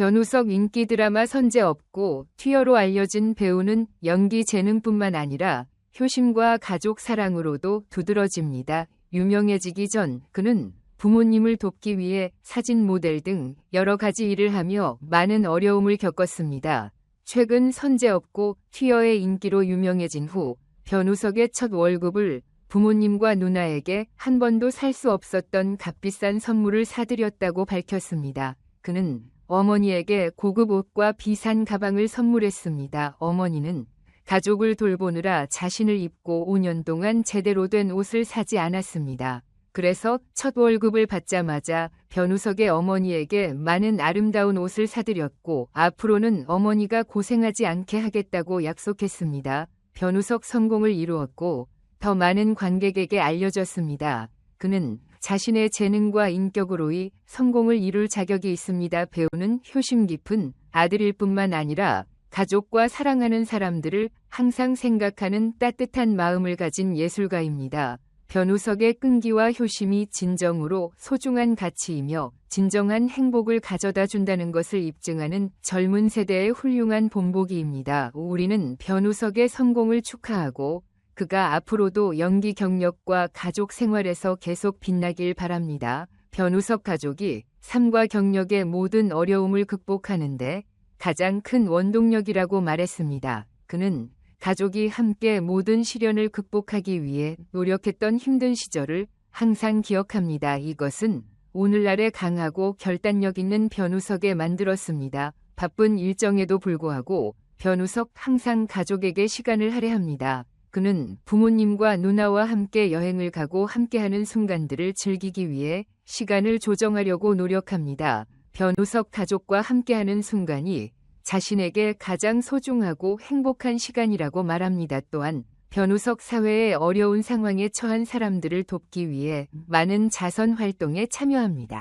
변우석 인기 드라마 선제 없고 튀어로 알려진 배우는 연기 재능뿐만 아니라 효심과 가족 사랑으로도 두드러집니다. 유명해지기 전 그는 부모님을 돕기 위해 사진 모델 등 여러 가지 일을 하며 많은 어려움을 겪었습니다. 최근 선제 없고 튀어의 인기로 유명해진 후 변우석의 첫 월급을 부모님과 누나에게 한 번도 살 수 없었던 값비싼 선물을 사드렸다고 밝혔습니다. 그는 어머니에게 고급 옷과 비싼 가방을 선물했습니다. 어머니는 가족을 돌보느라 자신을 입고 5년 동안 제대로 된 옷을 사지 않았습니다. 그래서 첫 월급을 받자마자 변우석의 어머니에게 많은 아름다운 옷을 사드렸고 앞으로는 어머니가 고생하지 않게 하겠다고 약속했습니다. 변우석 성공을 이루었고 더 많은 관객에게 알려졌습니다. 그는 자신의 재능과 인격으로의 성공을 이룰 자격이 있습니다. 배우는 효심 깊은 아들일 뿐만 아니라 가족과 사랑하는 사람들을 항상 생각하는 따뜻한 마음을 가진 예술가입니다. 변우석의 끈기와 효심이 진정으로 소중한 가치이며 진정한 행복을 가져다 준다는 것을 입증하는 젊은 세대의 훌륭한 본보기입니다. 우리는 변우석의 성공을 축하하고 그가 앞으로도 연기 경력과 가족 생활에서 계속 빛나길 바랍니다. 변우석 가족이 삶과 경력의 모든 어려움을 극복하는데 가장 큰 원동력이라고 말했습니다. 그는 가족이 함께 모든 시련을 극복하기 위해 노력했던 힘든 시절을 항상 기억합니다. 이것은 오늘날의 강하고 결단력 있는 변우석에 만들었습니다. 바쁜 일정에도 불구하고 변우석 항상 가족에게 시간을 할애합니다. 그는 부모님과 누나와 함께 여행을 가고 함께하는 순간들을 즐기기 위해 시간을 조정하려고 노력합니다. 변우석 가족과 함께하는 순간이 자신에게 가장 소중하고 행복한 시간이라고 말합니다. 또한 변우석 사회의 어려운 상황에 처한 사람들을 돕기 위해 많은 자선 활동에 참여합니다.